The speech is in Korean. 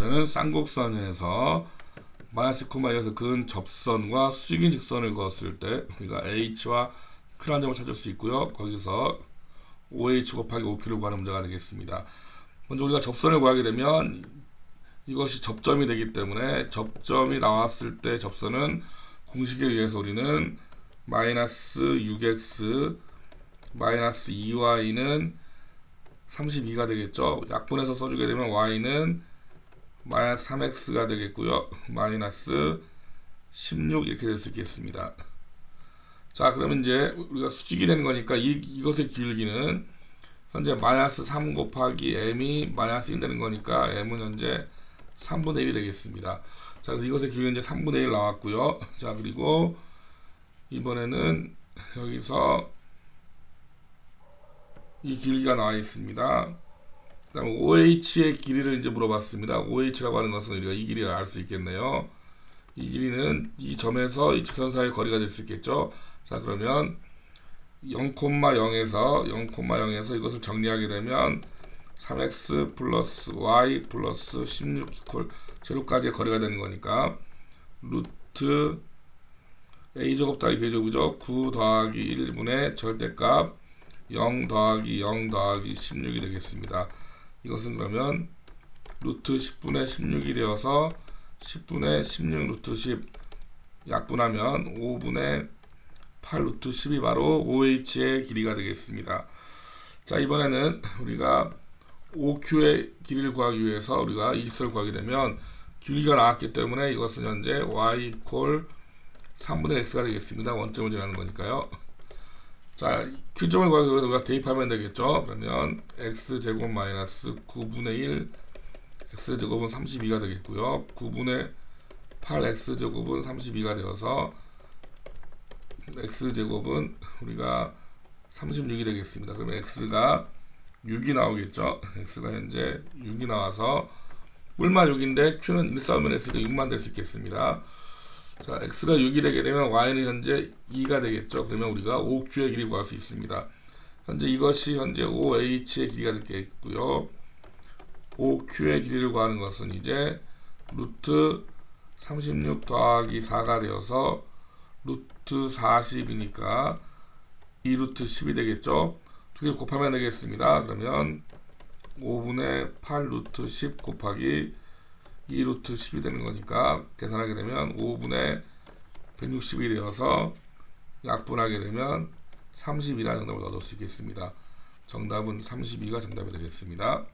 문제는 쌍곡선에서 마이너스 9마이너스 근 접선과 수직인 직선을 그었을 때 우리가 h와 q라는 점을 찾을 수 있고요. 거기서 5h 곱하기 5q를 구하는 문제가 되겠습니다. 먼저 우리가 접선을 구하게 되면 이것이 접점이 되기 때문에 접점이 나왔을 때 접선은 공식에 의해서 우리는 마이너스 6x 마이너스 2y는 32가 되겠죠. 약분해서 써주게 되면 y는 마이너스 3x가 되겠고요. 마이너스 16 이렇게 될 수 있겠습니다. 자, 그러면 이제 우리가 수직이 되는 거니까 이, 이것의 기울기는 현재 마이너스 3 곱하기 m이 마이너스 1 되는 거니까 m은 현재 3분의 1이 되겠습니다. 자, 그래서 이것의 기울기는 이제 3분의 1 나왔고요. 자, 그리고 이번에는 여기서 이 길이가 나와 있습니다. 그다음에 OH의 길이를 이제 물어봤습니다. OH라고 하는 것은 우리가 이 길이를 알 수 있겠네요. 이 길이는 이 점에서 이 직선 사이의 거리가 될 수 있겠죠. 자 그러면 0,0에서 0,0에서 이것을 정리하게 되면 3x 플러스 y 플러스 16 이퀄 제로까지의 거리가 되는 거니까 루트 a 제곱 더하기 b 제곱이죠. 9 더하기 1분의 절대값 0 더하기 0 더하기 16이 되겠습니다. 이것은 그러면 루트 10분의 16이 되어서 10분의 16 루트 10 약분하면 5분의 8 루트 10이 바로 OH의 길이가 되겠습니다. 자 이번에는 우리가 OQ의 길이를 구하기 위해서 우리가 이 직선을 구하게 되면 길이가 나왔기 때문에 이것은 현재 y 이퀄 3분의 x가 되겠습니다. 원점을 정하는 거니까요. 자, 구하기 위해서 우리가 대입하면 되겠죠. 그러면 x제곱 마이너스 9분의 1 x제곱은 32가 되겠고요. 9분의 8x제곱은 32가 되어서 x제곱은 우리가 36이 되겠습니다. 그러면 x가 6이 나오겠죠. x가 현재 6이 나와서 뿔만 6인데 q는 1 싸우면 x가 6만 될 수 있겠습니다. 자, x가 6이 되게 되면 y는 현재 2가 되겠죠. 그러면 우리가 5q의 길이 구할 수 있습니다. 현재 이것이 현재 5h의 길이가 되겠고요. 5q의 길이를 구하는 것은 이제 루트 36 더하기 4가 되어서 루트 40이니까 2루트 10이 되겠죠. 두 개 곱하면 되겠습니다. 그러면 5분의 8 루트 10 곱하기 2 루트 10이 되는 거니까 계산하게 되면 5분의 160이 되어서 약분하게 되면 32라는 정답을 얻을 수 있겠습니다. 정답은 32가 정답이 되겠습니다.